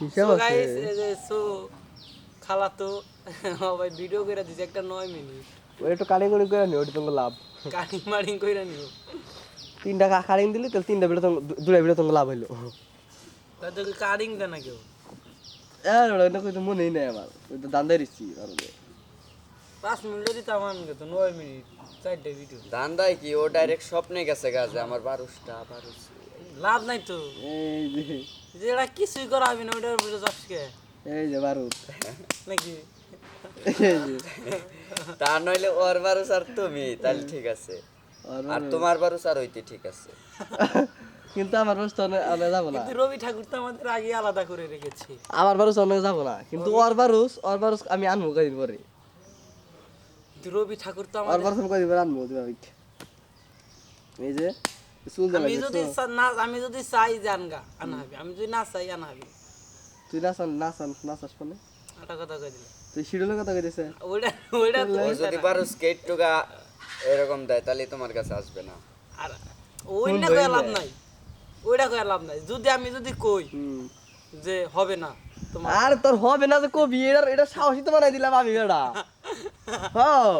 হিসাব আছে। so খালা তো ভাই ভিডিও করে দিছে একটা নয় মিনিট ওই একটু কাটিং করে করে নি ওটা তোমার লাভ। কাটিং মারিং কইরা নিও। তিনটা কাটিং দিলি তাহলে তিনটা ভিডিও তোমার দুটা ভিডিও তোমার লাভ কাটিং দেয় না কেউ আর ওটা কইতে মনেই নাই আমার। ওই তো দান্দাই দিচ্ছি আর পাঁচ মিনিট তো নয় মিনিট চারটে ভিডিও ধান্দায় কি? ও ডাইরেক্ট স্বপ্নে গেছে গাছে আমার বারোশটা বারোশ লাভ নাই তো। এই যে যেটা কিছুই করা হবে না যাচ্ছে এই যে বারুদ। নাকি? তা নইলে ওর বারোশ আর তুমি তাহলে ঠিক আছে। আর তোমার আর হইতে ঠিক আছে। কিন্তু আমার বারুস তো অনেক যাব না। কিন্তু রবি ঠাকুর তো আমাদের আগে আলাদা করে রেখেছে। আমার বারুস অনেক যাব না কিন্তু ওর বারুস ওর বারুস আমি আনব কদিন পরে। রবি ঠাকুর তো ওর আমাদের বারুস আমি কদিন পরে আনব দিবা এই যে। আমি যদি না আমি যদি চাই যে আনগা আনা হবে আমি যদি না চাই আনা হবে তুই নাচান নাচান নাচাস মানে? একটা কথা কই দিলে? তুই শিডিউলের কথা কইতেছে? ওইটা ওইটা তো যদি বারোশ কেট টুকা এরকম দেয় তাহলে তোমার কাছে আসবে না। আর ওইটা কয়ে লাভ নাই। ওইটা কয়ে লাভ নাই। যদি আমি যদি কই হুম। যে হবে না তোমার আর তোর হবে না তো কবি এটা এটা সাহসী তো বানাই দিলাম আমি এটা হ্যাঁ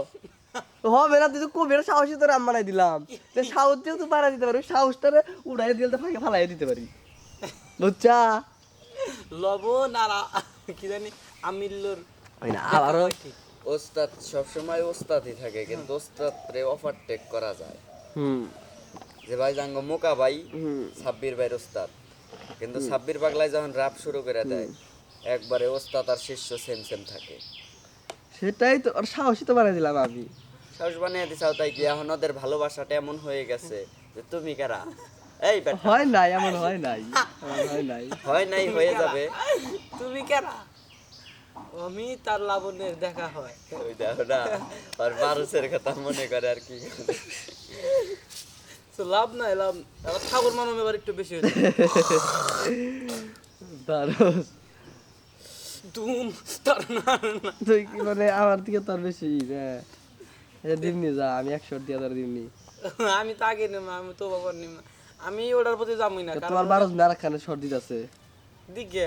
হবে না তুই তো কবি সাহসী তোর আমি বানাই দিলাম। তো সাহস দিয়ে তুই বানাই দিতে পারি ওই সাহসটারে উড়াই দিলে ফাঁকে ফালাই দিতে পারি। বুঝছা? লবণ আর কি জানি আমিল্লোর ওই না আবারও ওস্তাদ সবসময় ওস্তাদই থাকে কিন্তু ওস্তাদ রে অফার টেক করা যায়। হুম। যে ভাই জাঙ্গ মোকা ভাই সাব্বির ভাইয়ের ওস্তাদ। কিন্তু সাব্বির পাগলাই যখন রাপ শুরু করে দেয় একবারে ওস্তাদ আর শিষ্য সেম সেম থাকে। সেটাই তো ওর সাহসী তো বানাই দিলাম আমি। সাহস বানিয়ে দিছাও তাই কি? এখন ওদের ভালোবাসাটা এমন হয়ে গেছে যে তুমি কারা? এই বেটা। হয় নাই এমন হয় নাই হয় নাই। হয় নাই হয়ে যাবে। তুমি কেনা আমি তার লাবণের দেখা হয়। ওই দেখো না আর বারুসের কথা মনে করে আর কি। তো লাভ নাই লাভ আবার ঠাকুর মানব এবার একটু বেশি হয়েছে দারুস তুম তার না। তুই কি মানে আমার থেকে তোর বেশি হ্যাঁ। দিমনি যা আমি একশো দিয়ে দিমনি আমি তো আগে নিম আমি তো বাবার নিম। আমি ওটার প্রতি যাবই না তোমার বারো নারা শর্ট সর্দি আছে দিকে।